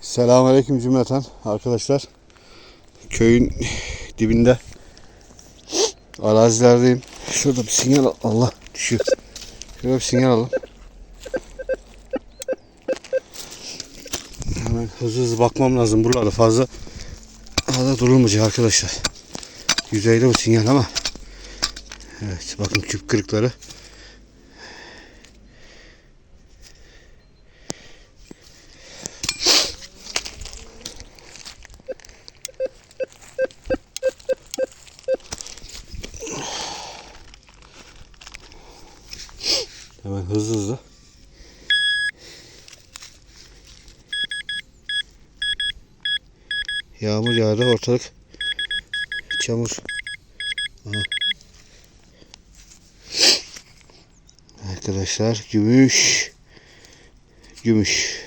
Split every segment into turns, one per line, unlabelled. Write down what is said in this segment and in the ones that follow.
Selamünaleyküm cümleten arkadaşlar. Köyün dibinde arazilerdeyim. Şurada bir sinyal al- Allah düşüyor. Şurada bir sinyal alalım. Hemen hızlı hızlı bakmam lazım. Buralarda fazla fazla durulmayacak arkadaşlar. Yüzeyde bu sinyal ama Evet bakın küp kırıkları. Hemen hızlı hızlı. Yağdı ortalık çamur. Arkadaşlar gümüş. Gümüş.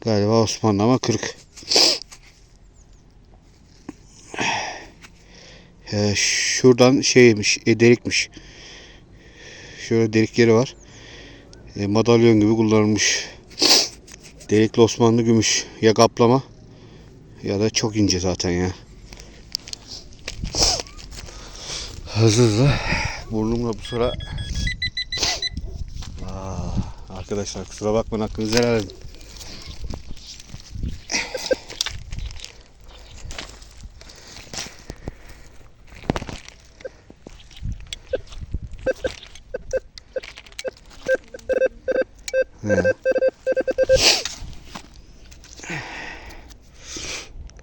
Galiba Osmanlı ama kırık. Ee, şuradan şeymiş, e, delikmiş. Şöyle delik yeri var. E, madalyon gibi kullanılmış. Delikli Osmanlı gümüş. Ya kaplama ya da çok ince zaten ya. Hızlı hızlı. Burnumla bu sıra Aa, arkadaşlar kusura bakmayın hakkınızı helal edin. Ne?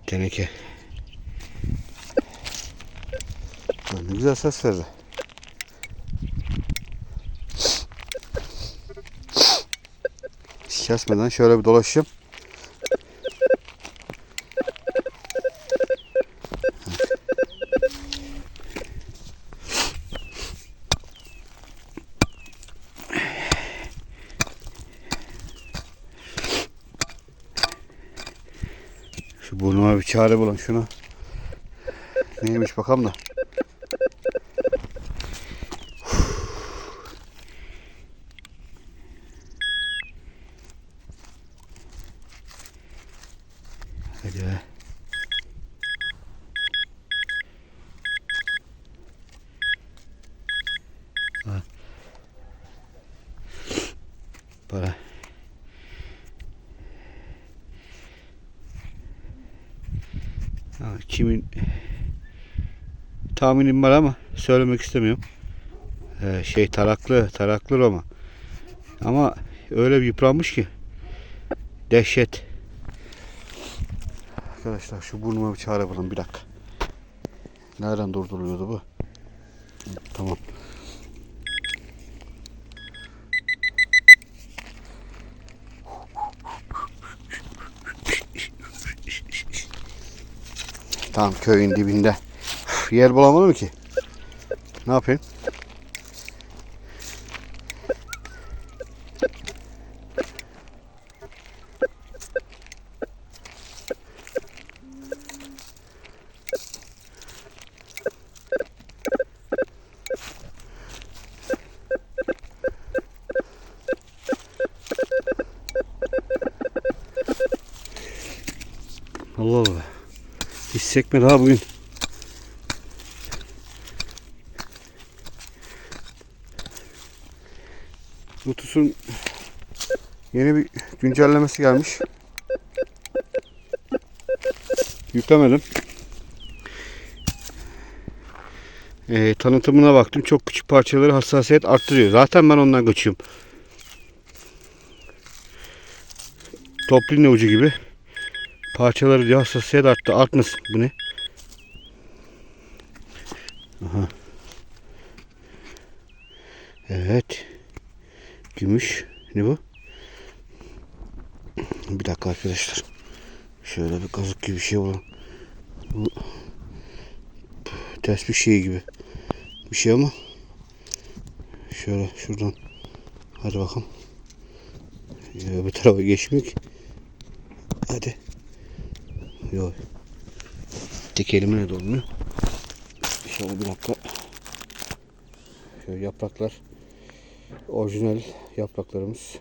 Teneke. Lan Ne güzel ses verdi. Hiç Kesmeden şöyle bir dolaşayım. Şu burnuma bir çare bulun şunu. Neymiş bakalım da. Kimin tahminim var ama söylemek istemiyorum. Ee, şey taraklı, taraklı Roma. Ama öyle bir yıpranmış ki dehşet. Arkadaşlar şu burnuma bir çare bulun bir dakika. Nereden durduruluyordu bu? Tamam. Tam köyün dibinde. Yer bulamadım ki. Ne yapayım? Allah Allah. Hiç sekmedi ha bugün. Lotus'un yeni bir güncellemesi gelmiş. Yüklemedim. Ee, tanıtımına baktım. Çok küçük parçaları hassasiyet arttırıyor. Zaten ben ondan kaçıyorum. Toplin ucu gibi. Parçaları diyor hassasiyet arttı. Artmasın. Bu ne? Aha. Evet. Gümüş. Ne bu? Bir dakika arkadaşlar. Şöyle bir kazık gibi bir şey bulalım. Bu ters bir şey gibi. Bir şey ama şöyle şuradan hadi bakalım. Ya, bu tarafa geçmiyor ki. Hadi. Yok. Tek elimle de olmuyor. Şöyle bir dakika. Şöyle yapraklar. Orijinal yapraklarımız.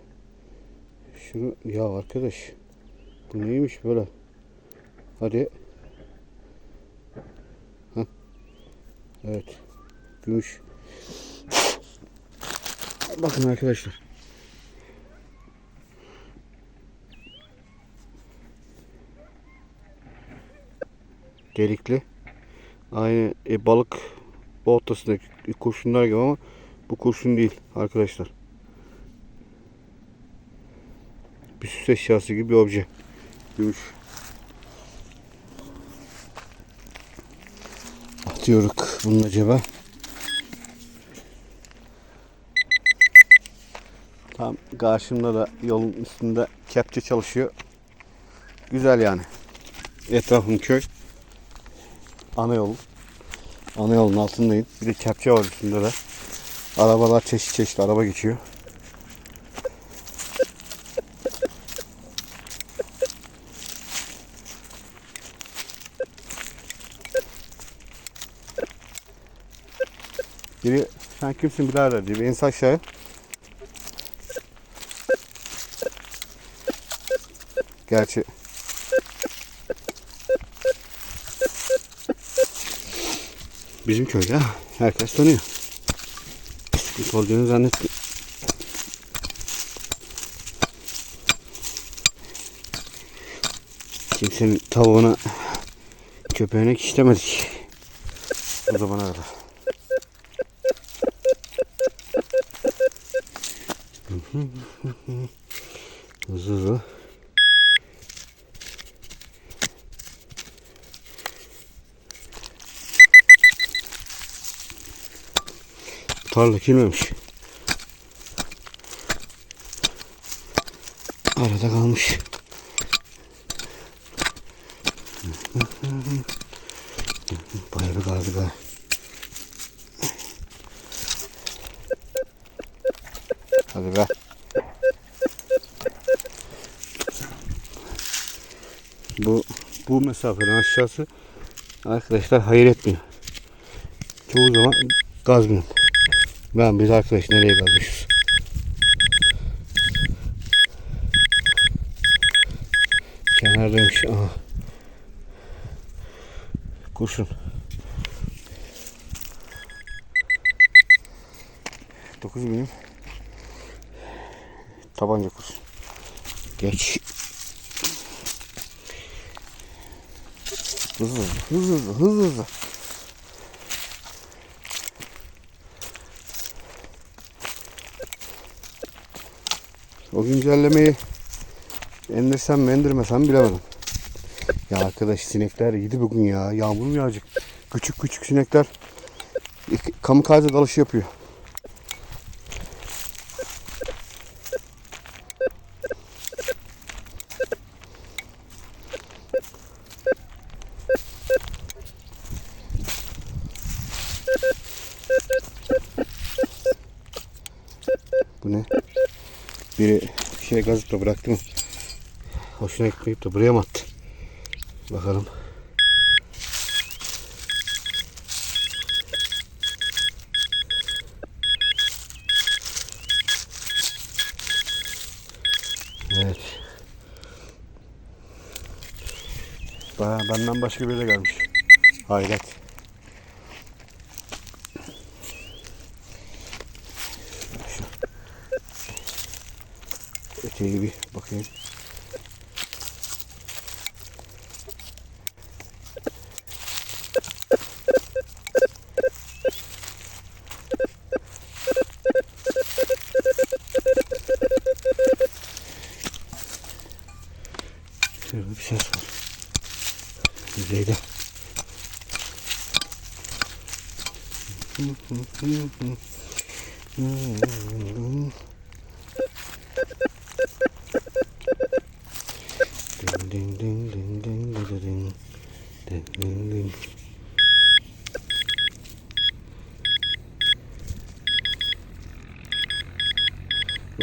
Şunu ya arkadaş. Bu neymiş böyle? Hadi. Hah. Evet. Gümüş. Bakın arkadaşlar. Delikli. Aynı e, balık oltasındaki kurşunlar gibi ama bu kurşun değil arkadaşlar. Bir süs eşyası gibi bir obje. Gümüş. Atıyoruz bunun acaba. Tam karşımda da yolun üstünde kepçe çalışıyor. Güzel yani. Etrafım köy. Ana yol. Ana yolun altındayım. Bir de kepçe var üstünde de. Arabalar çeşit çeşit araba geçiyor. Biri sen kimsin birader bir insan aşağıya. Gerçi bizim köyde herkes tanıyor. Sıkıntı olduğunu zannetmiyorum. Kimsenin tavuğuna köpeğine kişlemedik. O zamana kadar. Hızlı hızlı. Tarla kilmemiş. Arada kalmış. Bayağı bir kaldı galiba. Hadi be. Bu bu mesafeden aşağısı arkadaşlar hayır etmiyor. Çoğu zaman gazmıyor. Ben biz arkadaş nereye kalmışız? Kenardaymış. Aha. Kurşun. 9 milim. Tabanca kurşun. Geç. Hızlı hızlı hızlı hızlı O güncellemeyi indirsem mi indirmesem bilemedim. Ya arkadaş sinekler yedi bugün ya. Yağmur mu yağacak? Küçük küçük sinekler kamikaze dalışı yapıyor. Bu ne? Biri bir şey gazıp da bıraktı mı? Hoşuna gitmeyip de buraya mı attı? Bakalım. Evet. Baya benden başka biri de gelmiş. Hayret. Öteye bir bakayım. Şurada bir ses var. Yüzeyde. Ding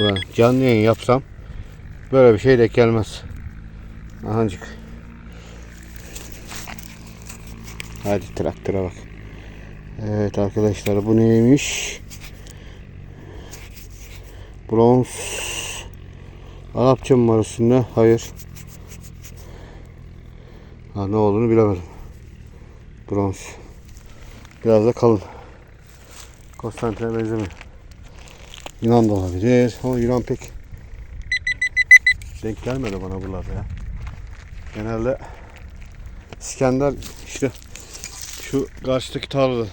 Ulan canlı yayın yapsam Böyle bir şey denk gelmez. Ahancık. Hadi traktöre bak. Evet arkadaşlar bu neymiş? Bronz. Arapça mı var? Hayır. Ha, ne olduğunu bilemedim. Bronz. Biraz da kalın. Konstantine benzemiyor. Yunan da olabilir. Ama Yunan pek denk gelmedi bana buralarda ya. Genelde İskender işte şu karşıdaki tarlada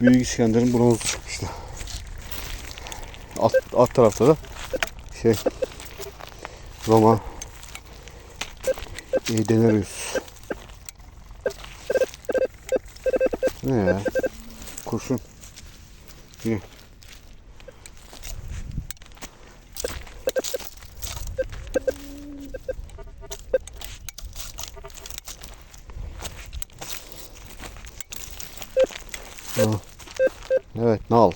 Büyük İskender'in bronzu çıkmıştı. Alt, alt tarafta da şey Roma e, Denerius. Ne ya? Kurşun. İyi. Ha. Evet, nal.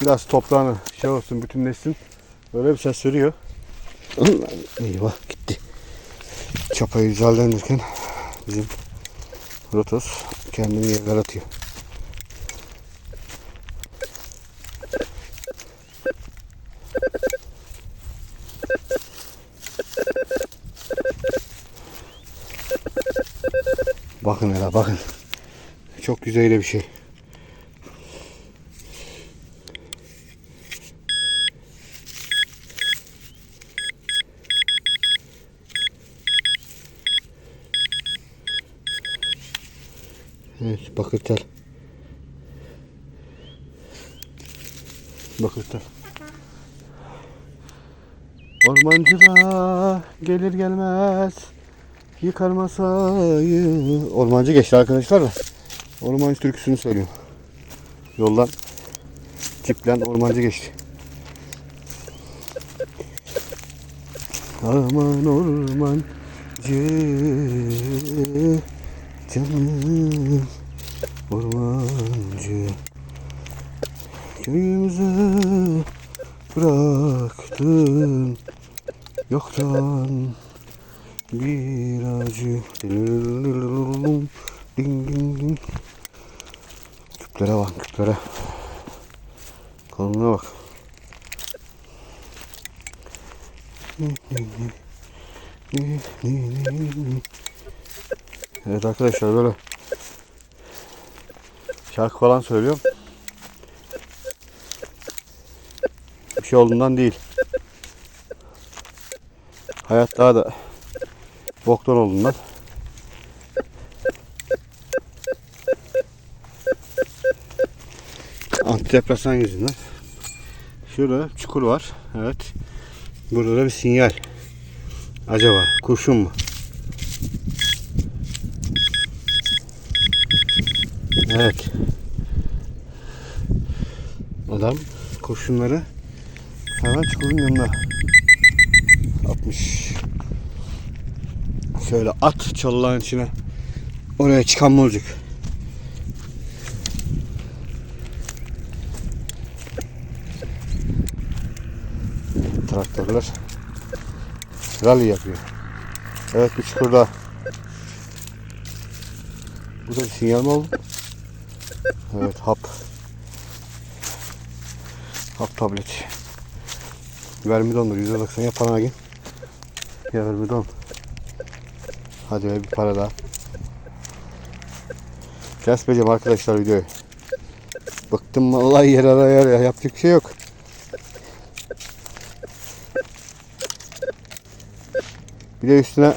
Biraz toprağını şey olsun, bütünleşsin. Öyle bir ses veriyor. Eyvah gitti. Çapayı güzellendirirken bizim Rotos kendini yerler atıyor. Bakın hele bakın. Çok güzel bir şey. Evet bakırtel. Bakırtel. Ormancı da gelir gelmez yıkar masayı. Ormancı geçti arkadaşlar da. Ormancı türküsünü söylüyor. Yoldan tiplen ormancı geçti. Aman ormancı canım ormancı. Köyümüze bıraktın. Yoktan bir acı. Ding ding ding. Küplere bak küplere. Kalınlığa bak Evet arkadaşlar böyle şarkı falan söylüyorum. Bir şey olduğundan değil. Hayat daha da boktan olduğundan. Antidepresan yüzünden. Şurada çukur var. Evet. Burada da bir sinyal. Acaba kurşun mu? Evet. Adam kurşunları hemen çukurun yanına atmış. Şöyle at çalıların içine. Oraya çıkan olacak? Traktörler rally yapıyor. Evet bir çukurda. Bu da bir sinyal mi oldu? Evet hap. Hap tablet. Vermidondur %90 yapan agin. Ya vermidon. Hadi be bir para daha. Kesmeyeceğim arkadaşlar videoyu. Bıktım vallahi yer ara yer ya. Yapacak bir şey yok. Bir de üstüne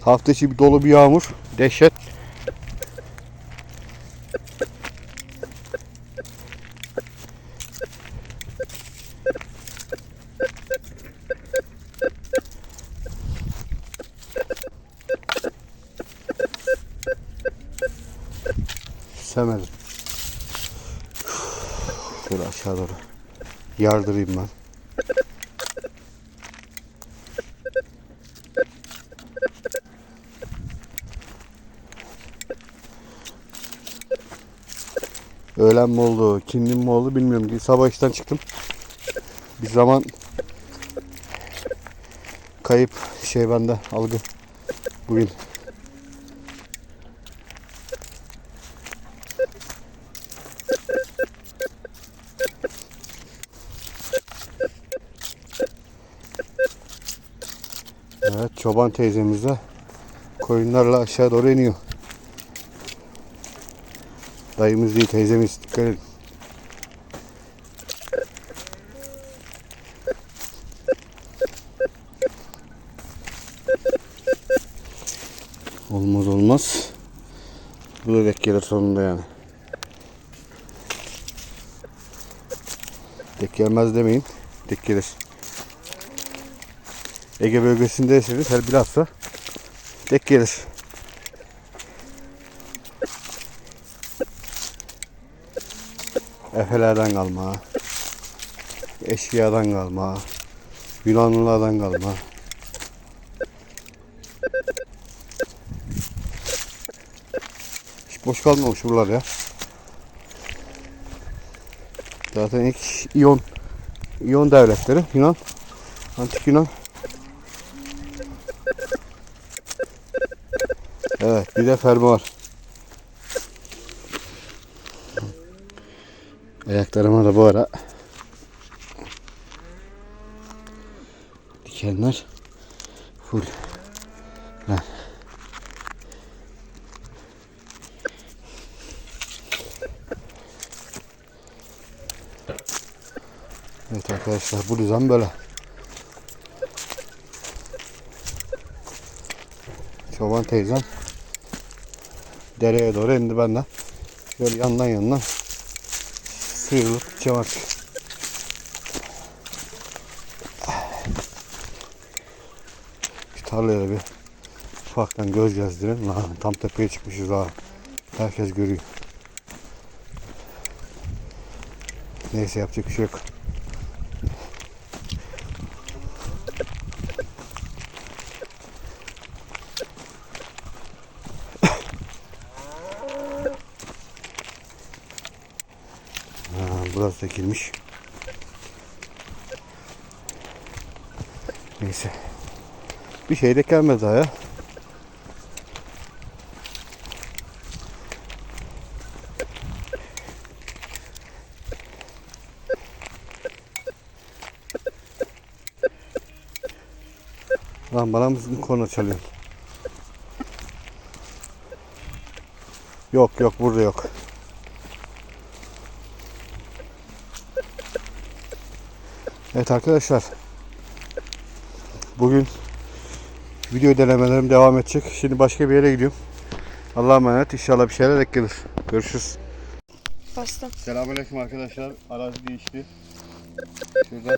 hafta içi bir dolu bir yağmur. Dehşet. Sevmedim. Şöyle aşağı doğru yardırayım ben. Öğlen mi oldu, kindim mi oldu bilmiyorum. Sabah işten çıktım. Bir zaman kayıp şey bende algı bugün. Evet çoban teyzemiz de koyunlarla aşağı doğru iniyor. Dayımız değil teyzemiz dikkat edin. Olmaz olmaz. Bu da denk gelir sonunda yani. Denk gelmez demeyin. Denk gelir. Ege bölgesindeyseniz her bilhassa denk gelir. Efelerden kalma. Eşkıyadan kalma. Yunanlılardan kalma. Hiç boş kalmamış buralar ya. Zaten ilk İyon İyon devletleri Yunan Antik Yunan Evet bir de fermuar. Ayaklarıma da bu ara dikenler full. Lan. Evet arkadaşlar bu düzen böyle. Çoban teyzem dereye doğru indi benden. Şöyle yandan yandan sıyrılıp gideceğim artık. Tarlaya bir ufaktan göz gezdirelim. Lan tam tepeye çıkmışız ha. Herkes görüyor. Neyse yapacak bir şey yok. Burası ekilmiş. Neyse. Bir şey de gelmedi daha ya. Lan bana mısın korna çalıyor? Yok yok burada yok. Evet arkadaşlar. Bugün video denemelerim devam edecek. Şimdi başka bir yere gidiyorum. Allah'a emanet. İnşallah bir şeyler denk gelir. Görüşürüz.
Bastım.
Selamünaleyküm arkadaşlar. Arazi değişti. Şurada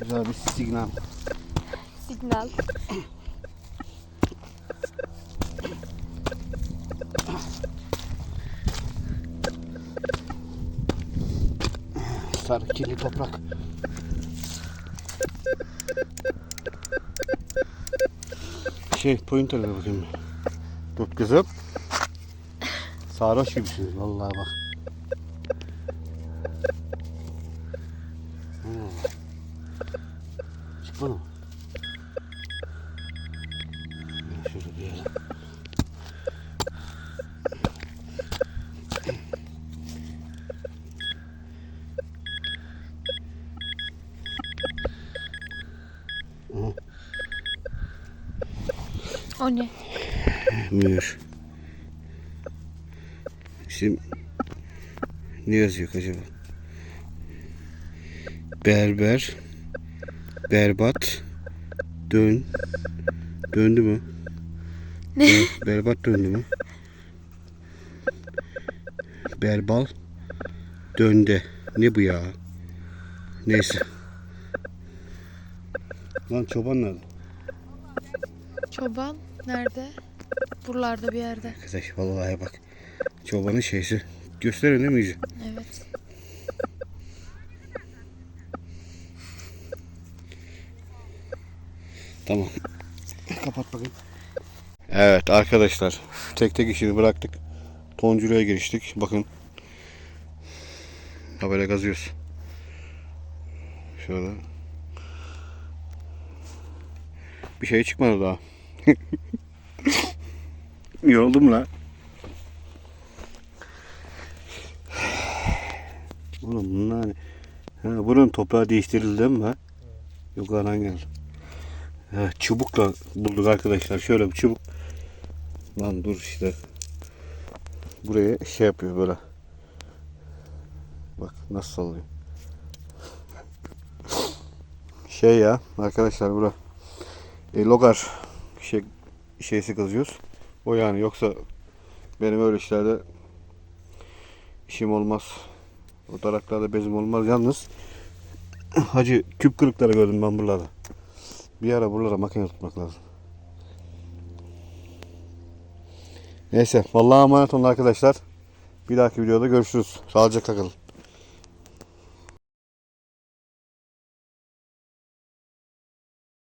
güzel bir signal.
Signal.
Sarı kirli toprak. Şey pointer'e bakayım. Tut kızım. Sarhoş gibisiniz vallahi bak.
O ne?
Mühür. Şimdi ne yazıyor acaba? Berber berbat dön döndü mü?
Ne?
Ber- berbat döndü mü? Berbal dönde. Ne bu ya? Neyse. Lan çoban nerede?
Çoban nerede? Buralarda bir yerde.
Arkadaş vallahi bak. Çobanın şeysi. Gösterin değil mi iyice?
Evet.
Tamam. Kapat bakayım. Evet arkadaşlar. Tek tek işini bıraktık. Toncuru'ya giriştik. Bakın. Ha böyle gazıyoruz. Şöyle. Bir şey çıkmadı daha. Yoruldum lan. Oğlum bunlar? Ha, buranın toprağı değiştirildi mi? ha? Yukarıdan geldi. Çubukla bulduk arkadaşlar. Şöyle bir çubuk. Lan dur işte. Buraya şey yapıyor böyle. Bak nasıl sallıyor. Şey ya arkadaşlar bura. E, logar şey, şeysi kazıyoruz. O yani yoksa benim öyle işlerde işim olmaz. O daraklarda bezim olmaz. Yalnız hacı küp kırıkları gördüm ben buralarda. Bir ara buralara makine tutmak lazım. Neyse. Vallahi emanet olun arkadaşlar. Bir dahaki videoda görüşürüz. Sağlıcakla kalın.